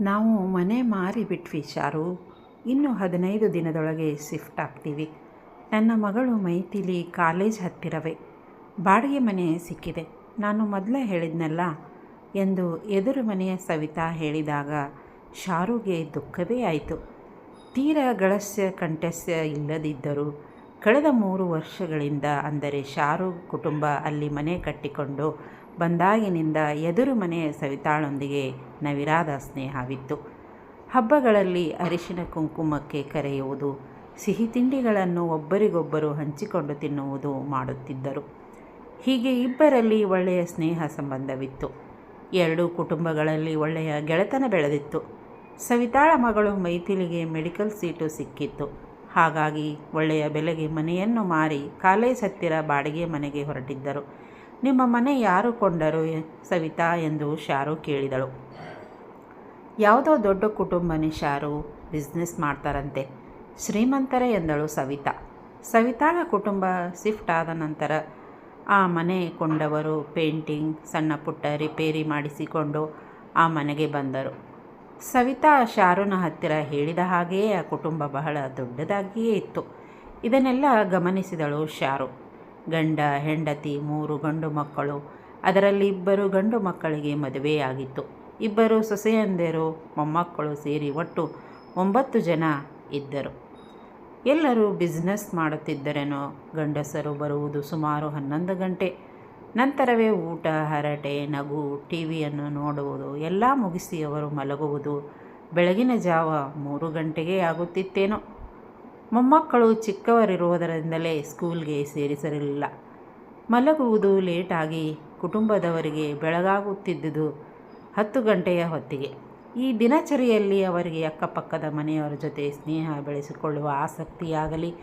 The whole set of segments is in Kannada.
ನಾವು ಮನೆ ಮಾರಿ ಬಿಟ್ವಿ ಶಾರು. ಇನ್ನು ಹದಿನೈದು ದಿನದೊಳಗೆ ಶಿಫ್ಟ್ ಆಗ್ತೀವಿ. ನನ್ನ ಮಗಳು ಮೈತಿಲಿ ಕಾಲೇಜ್ ಹತ್ತಿರವೇ. ಬಾಡಿಗೆ ಮನೆ ಸಿಕ್ಕಿದೆ. ನಾನು ಮೊದಲೇ ಹೇಳಿದ್ನಲ್ಲ ಎಂದು ಎದುರು ಮನೆಯ ಸವಿತಾ ಹೇಳಿದಾಗ ಶಾರುಗೆ ದುಃಖವೇ ಆಯಿತು. ತೀರ ಗಳಸ್ಯ ಕಂಠಸ್ಯ ಇಲ್ಲದಿದ್ದರೂ ಕಳೆದ ಮೂರು ವರ್ಷಗಳಿಂದ ಅಂದರೆ ಶಾರು ಕುಟುಂಬ ಅಲ್ಲಿ ಮನೆ ಕಟ್ಟಿಕೊಂಡು ಬಂದಾಗಿನಿಂದ ಎದುರು ಮನೆಯ ಸವಿತಾಳೊಂದಿಗೆ ನವಿರಾದ ಸ್ನೇಹವಿತ್ತು. ಹಬ್ಬಗಳಲ್ಲಿ ಅರಿಶಿನ ಕುಂಕುಮಕ್ಕೆ ಕರೆಯುವುದು, ಸಿಹಿ ತಿಂಡಿಗಳನ್ನು ಒಬ್ಬರಿಗೊಬ್ಬರು ಹಂಚಿಕೊಂಡು ತಿನ್ನುವುದು ಮಾಡುತ್ತಿದ್ದರು. ಹೀಗೆ ಇಬ್ಬರಲ್ಲಿ ಒಳ್ಳೆಯ ಸ್ನೇಹ ಸಂಬಂಧವಿತ್ತು. ಎರಡೂ ಕುಟುಂಬಗಳಲ್ಲಿ ಒಳ್ಳೆಯ ಗೆಳೆತನ ಬೆಳೆದಿತ್ತು. ಸವಿತಾಳ ಮಗಳು ಮೈಥಿಲಿಗೆ ಮೆಡಿಕಲ್ ಸೀಟು ಸಿಕ್ಕಿತ್ತು. ಹಾಗಾಗಿ ಒಳ್ಳೆಯ ಬೆಲೆಗೆ ಮನೆಯನ್ನು ಮಾರಿ ಕಾಲೇಜ್ ಹತ್ತಿರ ಬಾಡಿಗೆ ಮನೆಗೆ ಹೊರಟಿದ್ದರು. ನಿಮ್ಮ ಮನೆ ಯಾರು ಕೊಂಡರು ಸವಿತಾ ಎಂದು ಶಾರು ಕೇಳಿದಳು. ಯಾವುದೋ ದೊಡ್ಡ ಕುಟುಂಬನೇ ಶಾರು ಬಿಸ್ನೆಸ್ ಮಾಡ್ತಾರಂತೆ, ಶ್ರೀಮಂತರೇ ಎಂದಳು ಸವಿತಾ. ಸವಿತಾಳ ಕುಟುಂಬ ಶಿಫ್ಟ್ ಆದ ನಂತರ ಆ ಮನೆ ಕೊಂಡವರು ಪೇಂಟಿಂಗ್ ಸಣ್ಣ ಪುಟ್ಟ ರಿಪೇರಿ ಮಾಡಿಸಿಕೊಂಡು ಆ ಮನೆಗೆ ಬಂದರು. ಸವಿತಾ ಶಾರುನ ಹತ್ತಿರ ಹೇಳಿದ ಹಾಗೆಯೇ ಆ ಕುಟುಂಬ ಬಹಳ ದೊಡ್ಡದಾಗಿಯೇ ಇತ್ತು. ಇದನ್ನೆಲ್ಲ ಗಮನಿಸಿದಳು ಶಾರು. ಗಂಡ, ಹೆಂಡತಿ, ಮೂರು ಗಂಡು ಮಕ್ಕಳು. ಅದರಲ್ಲಿ ಇಬ್ಬರು ಗಂಡು ಮಕ್ಕಳಿಗೆ ಮದುವೆಯಾಗಿತ್ತು. ಇಬ್ಬರು ಸೊಸೆಯಂದಿರು, ಮೊಮ್ಮಕ್ಕಳು ಸೇರಿ ಒಟ್ಟು ಒಂಬತ್ತು ಜನ ಇದ್ದರು. ಎಲ್ಲರೂ ಬಿಸ್ನೆಸ್ ಮಾಡುತ್ತಿದ್ದರೇನೋ, ಗಂಡಸರು ಬರುವುದು ಸುಮಾರು ಹನ್ನೊಂದು ಗಂಟೆ. ನಂತರವೇ ಊಟ, ಹರಟೆ, ನಗು ಟಿ ವಿಯನ್ನು ನೋಡುವುದು ಎಲ್ಲ ಮುಗಿಸಿ ಅವರು ಮಲಗುವುದು. ಬೆಳಗಿನ ಜಾವ ಮೂರು ಗಂಟೆಗೆ ಆಗುತ್ತಿತ್ತೇನೋ. ಮೊಮ್ಮಕ್ಕಳು ಚಿಕ್ಕವರಿರುವುದರಿಂದಲೇ ಸ್ಕೂಲ್ಗೆ ಸೇರಿಸಿರಲಿಲ್ಲ ಮಲಗುವುದು ಲೇಟಾಗಿ ಕುಟುಂಬದವರಿಗೆ ಬೆಳಗಾಗುತ್ತಿದ್ದುದು ಹತ್ತು ಗಂಟೆಯ ಹೊತ್ತಿಗೆ. ಈ ದಿನಚರಿಯಲ್ಲಿ ಅವರಿಗೆ ಅಕ್ಕಪಕ್ಕದ ಮನೆಯವರ ಜೊತೆ ಸ್ನೇಹ ಬೆಳೆಸಿಕೊಳ್ಳುವ ಆಸಕ್ತಿಯಾಗಲಿ,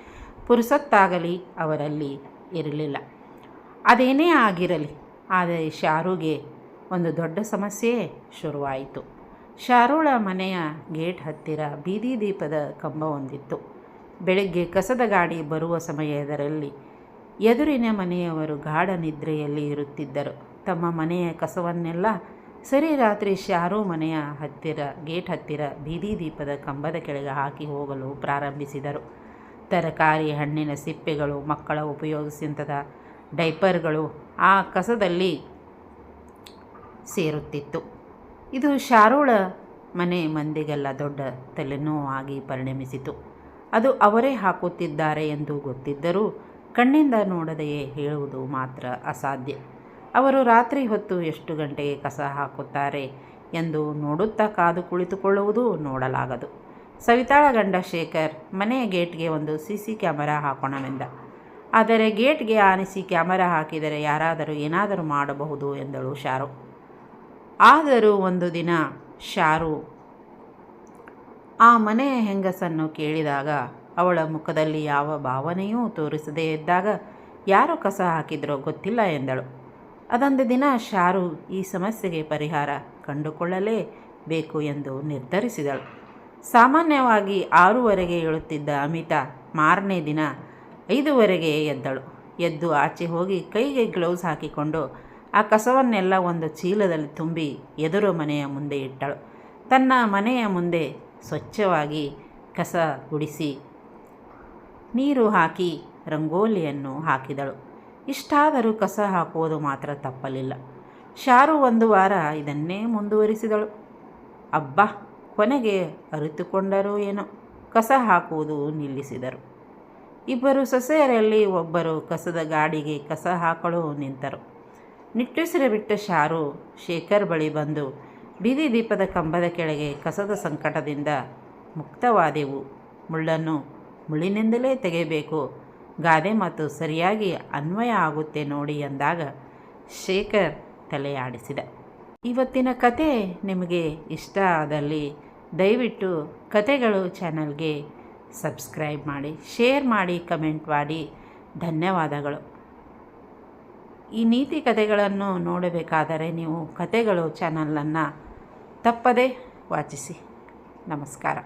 ಪುರುಸತ್ತಾಗಲಿ ಅವರಲ್ಲಿ ಇರಲಿಲ್ಲ. ಅದೇನೇ ಆಗಿರಲಿ, ಆದರೆ ಶಾರುಗೆ ಒಂದು ದೊಡ್ಡ ಸಮಸ್ಯೆ ಶುರುವಾಯಿತು. ಶಾರುಳ ಮನೆಯ ಗೇಟ್ ಹತ್ತಿರ ಬೀದಿ ದೀಪದ ಕಂಬ ಹೊಂದಿತ್ತು ಬೆಳಗ್ಗೆ ಕಸದ ಗಾಡಿ ಬರುವ ಸಮಯದರಲ್ಲಿ ಎದುರಿನ ಮನೆಯವರು ಗಾಢ ನಿದ್ರೆಯಲ್ಲಿ ಇರುತ್ತಿದ್ದರು. ತಮ್ಮ ಮನೆಯ ಕಸವನ್ನೆಲ್ಲ ಸರಿ ರಾತ್ರಿ ಶಾರು ಮನೆಯ ಹತ್ತಿರ, ಗೇಟ್ ಹತ್ತಿರ ಬೀದಿ ದೀಪದ ಕಂಬದ ಕೆಳಗೆ ಹಾಕಿ ಹೋಗಲು ಪ್ರಾರಂಭಿಸಿದರು. ತರಕಾರಿ, ಹಣ್ಣಿನ ಸಿಪ್ಪೆಗಳು, ಮಕ್ಕಳ ಉಪಯೋಗಿಸಿದ ಡೈಪರ್ಗಳು ಆ ಕಸದಲ್ಲಿ ಸೇರುತ್ತಿತ್ತು. ಇದು ಶಾರುಳ ಮನೆ ಮಂದಿಗೆಲ್ಲ ದೊಡ್ಡ ತಲೆನೋವಾಗಿ ಪರಿಣಮಿಸಿತು. ಅದು ಅವರೇ ಹಾಕುತ್ತಿದ್ದಾರೆ ಎಂದು ಗೊತ್ತಿದ್ದರೂ ಕಣ್ಣಿಂದ ನೋಡದೆಯೇ ಹೇಳುವುದು ಮಾತ್ರ ಅಸಾಧ್ಯ. ಅವರು ರಾತ್ರಿ ಹೊತ್ತು ಎಷ್ಟು ಗಂಟೆಗೆ ಕಸ ಹಾಕುತ್ತಾರೆ ಎಂದು ನೋಡುತ್ತಾ ಕಾದು ಕುಳಿತುಕೊಳ್ಳುವುದು ನೋಡಲಾಗದು. ಸವಿತಾಳ ಗಂಡ ಶೇಖರ್ ಮನೆಯ ಗೇಟ್ಗೆ ಒಂದು ಸಿ ಸಿ ಕ್ಯಾಮರಾ ಹಾಕೋಣವೆಂದ. ಆದರೆ ಗೇಟ್ಗೆ ಆನಿಸಿ ಕ್ಯಾಮರಾ ಹಾಕಿದರೆ ಯಾರಾದರೂ ಏನಾದರೂ ಮಾಡಬಹುದು ಎಂದಳು ಶಾರು. ಆದರೂ ಒಂದು ದಿನ ಶಾರು ಆ ಮನೆಯ ಹೆಂಗಸನ್ನು ಕೇಳಿದಾಗ ಅವಳ ಮುಖದಲ್ಲಿ ಯಾವ ಭಾವನೆಯೂ ತೋರಿಸದೇ ಇದ್ದಾಗ ಯಾರು ಕಸ ಹಾಕಿದ್ರೋ ಗೊತ್ತಿಲ್ಲ ಎಂದಳು. ಅದೊಂದು ದಿನ ಶಾರು ಈ ಸಮಸ್ಯೆಗೆ ಪರಿಹಾರ ಕಂಡುಕೊಳ್ಳಲೇಬೇಕು ಎಂದು ನಿರ್ಧರಿಸಿದಳು. ಸಾಮಾನ್ಯವಾಗಿ ಆರೂವರೆಗೆ ಏಳುತ್ತಿದ್ದ ಅಮಿತಾ ಮಾರನೇ ದಿನ ಐದುವರೆಗೆ ಎದ್ದಳು. ಎದ್ದು ಆಚೆ ಹೋಗಿ ಕೈಗೆ ಗ್ಲೌಸ್ ಹಾಕಿಕೊಂಡು ಆ ಕಸವನ್ನೆಲ್ಲ ಒಂದು ಚೀಲದಲ್ಲಿ ತುಂಬಿ ಎದುರು ಮನೆಯ ಮುಂದೆ ಇಟ್ಟಳು. ತನ್ನ ಮನೆಯ ಮುಂದೆ ಸ್ವಚ್ಛವಾಗಿ ಕಸ ಗುಡಿಸಿ ನೀರು ಹಾಕಿ ರಂಗೋಲಿಯನ್ನು ಹಾಕಿದಳು. ಇಷ್ಟಾದರೂ ಕಸ ಹಾಕುವುದು ಮಾತ್ರ ತಪ್ಪಲಿಲ್ಲ. ಶಾರು ಒಂದು ವಾರ ಇದನ್ನೇ ಮುಂದುವರಿಸಿದಳು. ಅಬ್ಬ, ಕೊನೆಗೆ ಅರಿತುಕೊಂಡರೂ ಏನೋ. ಕಸ ಹಾಕುವುದು ನಿಲ್ಲಿಸಿದರು. ಇಬ್ಬರು ಸೊಸೆಯರಲ್ಲಿ ಒಬ್ಬರು ಕಸದ ಗಾಡಿಗೆ ಕಸ ಹಾಕಲು ನಿಂತರು. ನಿಟ್ಟುಸಿರು ಬಿಟ್ಟ ಶಾರು ಶೇಖರ್ ಬಳಿ ಬಂದು ಬೀದಿ ದೀಪದ ಕಂಬದ ಕೆಳಗೆ ಕಸದ ಸಂಕಟದಿಂದ ಮುಕ್ತವಾದೆವು. ಮುಳ್ಳನ್ನು ಮುಳ್ಳಿನಿಂದಲೇ ತೆಗೆಯಬೇಕು. ಗಾದೆ ಮತ್ತು ಸರಿಯಾಗಿ ಅನ್ವಯ ಆಗುತ್ತೆ ನೋಡಿ ಎಂದಾಗ ಶೇಖರ್ ತಲೆಯಾಡಿಸಿದ. ಇವತ್ತಿನ ಕತೆ ನಿಮಗೆ ಇಷ್ಟ ಆದಲ್ಲಿ ದಯವಿಟ್ಟು ಕತೆಗಳು ಚಾನಲ್ಗೆ ಸಬ್ಸ್ಕ್ರೈಬ್ ಮಾಡಿ, ಶೇರ್ ಮಾಡಿ, ಕಮೆಂಟ್ ಮಾಡಿ. ಧನ್ಯವಾದಗಳು. ಈ ನೀತಿ ಕಥೆಗಳನ್ನು ನೋಡಬೇಕಾದರೆ ನೀವು ಕತೆಗಳು ಚಾನಲನ್ನು ತಪ್ಪದೇ ವಾಚಿಸಿ. ನಮಸ್ಕಾರ.